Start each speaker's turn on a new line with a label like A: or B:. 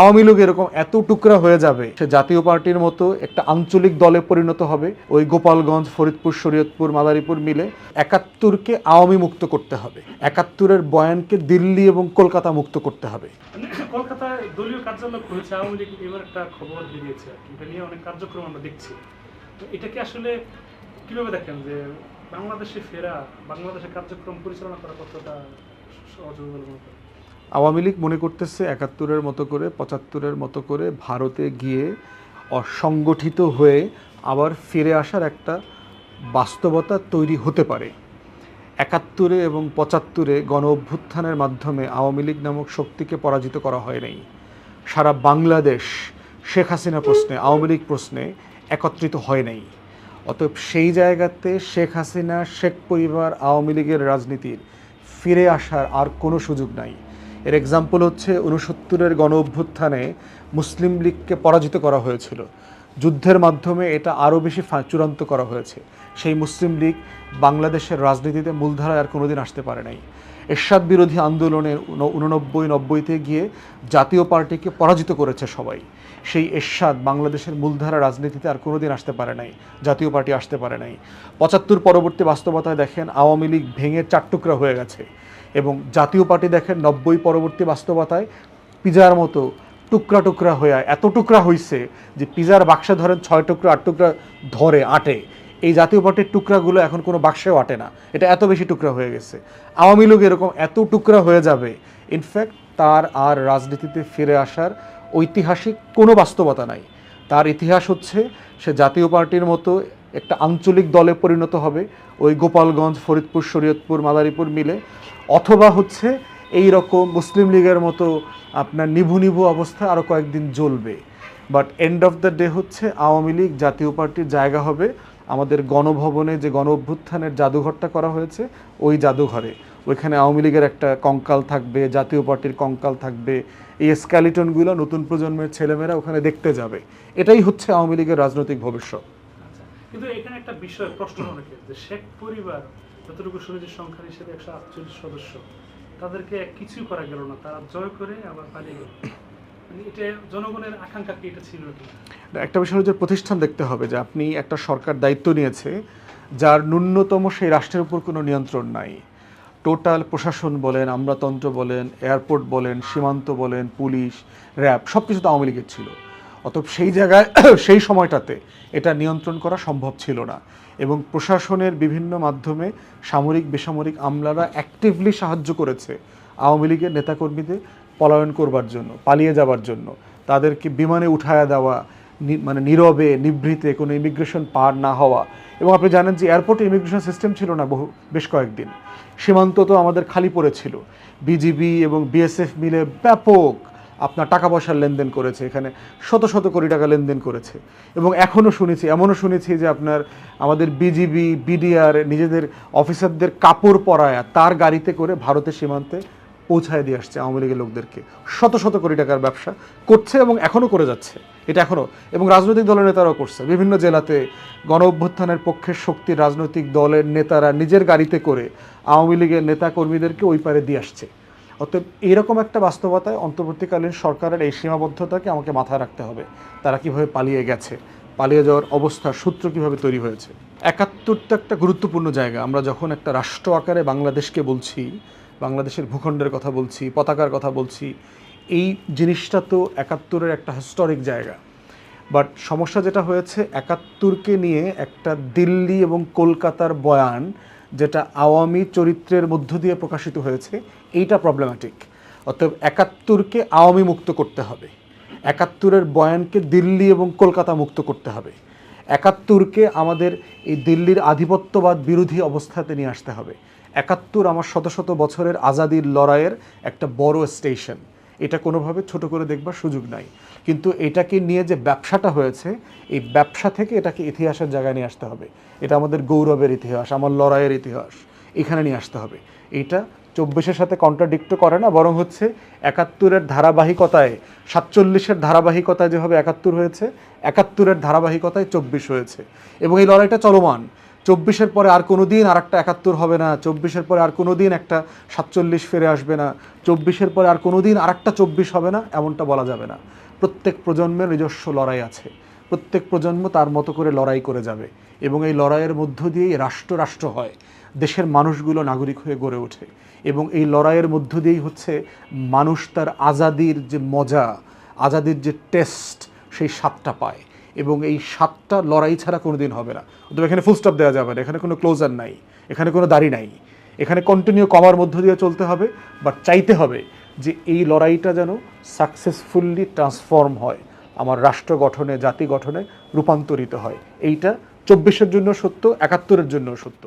A: আওয়ামী লীগ এরকম এত টুকরা হয়ে যাবে, সে জাতীয় পার্টির মতো একটা আঞ্চলিক দলে পরিণত হবে, ওই গোপালগঞ্জ, ফরিদপুর, শরীয়তপুর, মাদারীপুর মিলে একাত্তরকে আওয়ামী মুক্ত করতে হবে। একাত্তরের বয়ানকে দিল্লি এবং কলকাতা মুক্ত করতে হবে।
B: কলকাতায় দলীয় কার্যালয় খুলেছে, আওয়ামী লীগ এবার একটা খবর এটা নিয়ে অনেক কার্যক্রম আমরা দেখছি। আসলে কীভাবে দেখেন যে বাংলাদেশে ফেরা, বাংলাদেশের কার্যক্রম পরিচালনা করা কতটা সহজ মনে
A: আওয়ামী লীগ মনে করতেছে একাত্তরের মতো করে, পঁচাত্তরের মতো করে ভারতে গিয়ে অসংগঠিত হয়ে আবার ফিরে আসার একটা বাস্তবতা তৈরি হতে পারে। একাত্তরে এবং পঁচাত্তরে গণ অভ্যুত্থানের মাধ্যমে আওয়ামী লীগ নামক শক্তিকে পরাজিত করা হয় নাই। সারা বাংলাদেশ শেখ হাসিনা প্রশ্নে, আওয়ামী লীগ প্রশ্নে একত্রিত হয় নাই। অতএব সেই জায়গাতে শেখ হাসিনা, শেখ পরিবার, আওয়ামী লীগের রাজনীতির ফিরে আসার আর কোনো সুযোগ নাই। এর এক্সাম্পল হচ্ছে উনসত্তরের গণ অভ্যুত্থানে মুসলিম লীগকে পরাজিত করা হয়েছিল। যুদ্ধের মাধ্যমে এটা আরও বেশি চূড়ান্ত করা হয়েছে। সেই মুসলিম লীগ বাংলাদেশের রাজনীতিতে মূলধারায় আর কোনোদিন আসতে পারে নাই। এরশাদ বিরোধী আন্দোলনে উন- উননব্বই নব্বইতে গিয়ে জাতীয় পার্টিকে পরাজিত করেছে সবাই। সেই এরশাদ বাংলাদেশের মূলধারা রাজনীতিতে আর কোনোদিন আসতে পারে নাই। জাতীয় পার্টি আসতে পারে নাই। পঁচাত্তর পরবর্তী বাস্তবতায় দেখেন আওয়ামী লীগ ভেঙে চার টুকরা হয়ে গেছে। এবং জাতীয় পার্টি দেখেন নব্বই পরবর্তী বাস্তবতায় পিজার মতো টুকরা টুকরা হয়ে এত টুকরা হইছে যে পিজার বাক্সে ধরেন ছয় টুকরা, আট টুকরা ধরে, আটে। এই জাতীয় পার্টির টুকরাগুলো এখন কোনো বাক্সেও আটে না। এটা এত বেশি টুকরা হয়ে গেছে। আওয়ামী লীগ এরকম এত টুকরা হয়ে যাবে। ইনফ্যাক্ট তার আর রাজনীতিতে ফিরে আসার ঐতিহাসিক কোনো বাস্তবতা নাই। তার ইতিহাস হচ্ছে, সে জাতীয় পার্টির মতো একটা আঞ্চলিক দলে পরিণত হবে। ওই গোপালগঞ্জ, ফরিদপুর, শরীয়তপুর, মাদারীপুর মিলে অথবা হচ্ছে এই রকম মুসলিম লীগের মতো আপনার নিভু নিভু অবস্থা আরও কয়েকদিন জ্বলবে। But end of the day হচ্ছে আওয়ামী লীগ জাতীয় পার্টির জায়গা হবে। আমাদের গণভবনে যে গণ অভ্যুত্থানের জাদুঘরটা করা হয়েছে, ওই জাদুঘরে। ওইখানে আওয়ামী লীগের একটা কঙ্কাল থাকবে, জাতীয় পার্টির কঙ্কাল থাকবে। এই স্ক্যালিটনগুলো নতুন প্রজন্মের ছেলেমেয়েরা ওখানে দেখতে যাবে। এটাই হচ্ছে আওয়ামী লীগের রাজনৈতিক ভবিষ্যৎ।
B: আচ্ছা কিন্তু এখানে একটা বিষয়, প্রশ্ন অনেকের, যে শেখ পরিবার যতটুকু শুনেছি সংখ্যার হিসেবে একশো আটচল্লিশ সদস্য, তাদেরকে কিছুই করা গেল না, তারা জয় করে আবার পালিয়ে গেল। মানে
A: একটা বিষয় হচ্ছে প্রতিষ্ঠান দেখতে হবে যে আপনি একটা সরকার দায়িত্ব নিয়েছে, যার ন্যূনতম সেই রাষ্ট্রের উপর কোনো নিয়ন্ত্রণ নাই। টোটাল প্রশাসন বলেন, আমলাতন্ত্র বলেন, এয়ারপোর্ট বলেন, সীমান্ত বলেন, পুলিশ, র্যাব সব কিছু তো আওয়ামী লীগের ছিল। অতএব সেই জায়গায়, সেই সময়টাতে এটা নিয়ন্ত্রণ করা সম্ভব ছিল না। এবং প্রশাসনের বিভিন্ন মাধ্যমে সামরিক, বেসামরিক আমলারা অ্যাক্টিভলি সাহায্য করেছে আওয়ামী লীগের নেতাকর্মীদের পলায়ন করবার জন্য, পালিয়ে যাবার জন্য। তাদেরকে বিমানে উঠায়া দেওয়া মানে নীরবে, নিভৃতে কোনো ইমিগ্রেশন পার না হওয়া। এবং আপনি জানেন যে এয়ারপোর্টে ইমিগ্রেশন সিস্টেম ছিল না বহু, বেশ কয়েকদিন। সীমান্ত তো আমাদের খালি পড়েছিল। বিজিবি এবং বিএসএফ মিলে ব্যাপক আপনার টাকা পয়সার লেনদেন করেছে, এখানে শত শত কোটি টাকা লেনদেন করেছে। এবং এখনও শুনেছি, এমনও শুনেছি যে আপনার, আমাদের বিজিবি বিডিআর নিজেদের অফিসারদের কাপড় পরায়া, তার গাড়িতে করে ভারতের সীমান্তে পৌঁছায় দিয়ে আসছে আওয়ামী লীগের লোকদেরকে। শত শত কোটি টাকার ব্যবসা করছে এবং এখনও করে যাচ্ছে। এটা এখনও। এবং রাজনৈতিক দলের নেতারাও করছে। বিভিন্ন জেলাতে গণ অভ্যুত্থানের পক্ষের শক্তির রাজনৈতিক দলের নেতারা নিজের গাড়িতে করে আওয়ামী লীগের নেতা কর্মীদেরকে ওই পারে দিয়ে আসছে। অতএব এরকম একটা বাস্তবতায় অন্তর্বর্তীকালীন সরকারের এই সীমাবদ্ধতাকে আমাকে মাথায় রাখতে হবে। তারা কীভাবে পালিয়ে গেছে, পালিয়ে যাওয়ার অবস্থার সূত্র কীভাবে তৈরি হয়েছে। একাত্তর তো একটা গুরুত্বপূর্ণ জায়গা। আমরা যখন একটা রাষ্ট্র আকারে বাংলাদেশকে বলছি, বাংলাদেশের ভূখণ্ডের কথা বলছি, পতাকার কথা বলছি, এই জিনিসটা তো একাত্তরের একটা হিস্টোরিক জায়গা। বাট সমস্যা যেটা হয়েছে, একাত্তরকে নিয়ে একটা দিল্লি এবং কলকাতার বয়ান যেটা আওয়ামী চরিত্রের মধ্য দিয়ে প্রকাশিত হয়েছে, এইটা প্রবলেম্যাটিক অতএব একাত্তরকে আওয়ামী মুক্ত করতে হবে। একাত্তরের বয়ানকে দিল্লি এবং কলকাতা মুক্ত করতে হবে। একাত্তরকে আমাদের এই দিল্লির আধিপত্যবাদ বিরোধী অবস্থাতে নিয়ে আসতে হবে। একাত্তর আমার শত শত বছরের আজাদির লড়াইয়ের একটা বড় স্টেশন এটা কোনোভাবে ছোট করে দেখবার সুযোগ নাই। কিন্তু এটাকে নিয়ে যে ব্যবসাটা হয়েছে, এই ব্যবসা থেকে এটাকে ইতিহাসের জায়গায় নিয়ে আসতে হবে। এটা আমাদের গৌরবের ইতিহাস, আমার লড়াইয়ের ইতিহাস, এখানে নিয়ে আসতে হবে। এইটা চব্বিশের সাথে কন্ট্রাডিক্ট করে না, বরং হচ্ছে একাত্তরের ধারাবাহিকতায়, সাতচল্লিশের ধারাবাহিকতায় যেভাবে একাত্তর হয়েছে, একাত্তরের ধারাবাহিকতায় চব্বিশ হয়েছে। এবং এই লড়াইটা চলমান। চব্বিশের পরে আর কোনো দিন আর একটা একাত্তর হবে না। চব্বিশের পরে আর কোনো দিন একটা সাতচল্লিশ ফিরে আসবে না। চব্বিশের পরে আর কোনো দিন আর একটা চব্বিশ হবে না, এমনটা বলা যাবে না। প্রত্যেক প্রজন্মের নিজস্ব লড়াই আছে। প্রত্যেক প্রজন্ম তার মতো করে লড়াই করে যাবে এবং এই লড়াইয়ের মধ্য দিয়েই রাষ্ট্র রাষ্ট্র হয়, দেশের মানুষগুলো নাগরিক হয়ে গড়ে ওঠে এবং এই লড়াইয়ের মধ্য দিয়েই হচ্ছে মানুষ তার আজাদির যে মজা, আজাদির যে টেস্ট, সেই স্বাদটা পায়। এবং এই সাতটা লড়াই ছাড়া কোনো দিন হবে না। অথবা এখানে ফুল স্টপ দেওয়া যাবে না। এখানে কোনো ক্লোজার নাই। এখানে কোনো দাড়ি নাই। এখানে কন্টিনিউ কমার মধ্য দিয়ে চলতে হবে বাট চাইতে হবে যে এই লড়াইটা যেন সাকসেসফুল্লি ট্রান্সফর্ম হয়, আমার রাষ্ট্র গঠনে, জাতি গঠনে রূপান্তরিত হয়। এইটা চব্বিশের জন্য সত্য, একাত্তরের জন্য সত্য।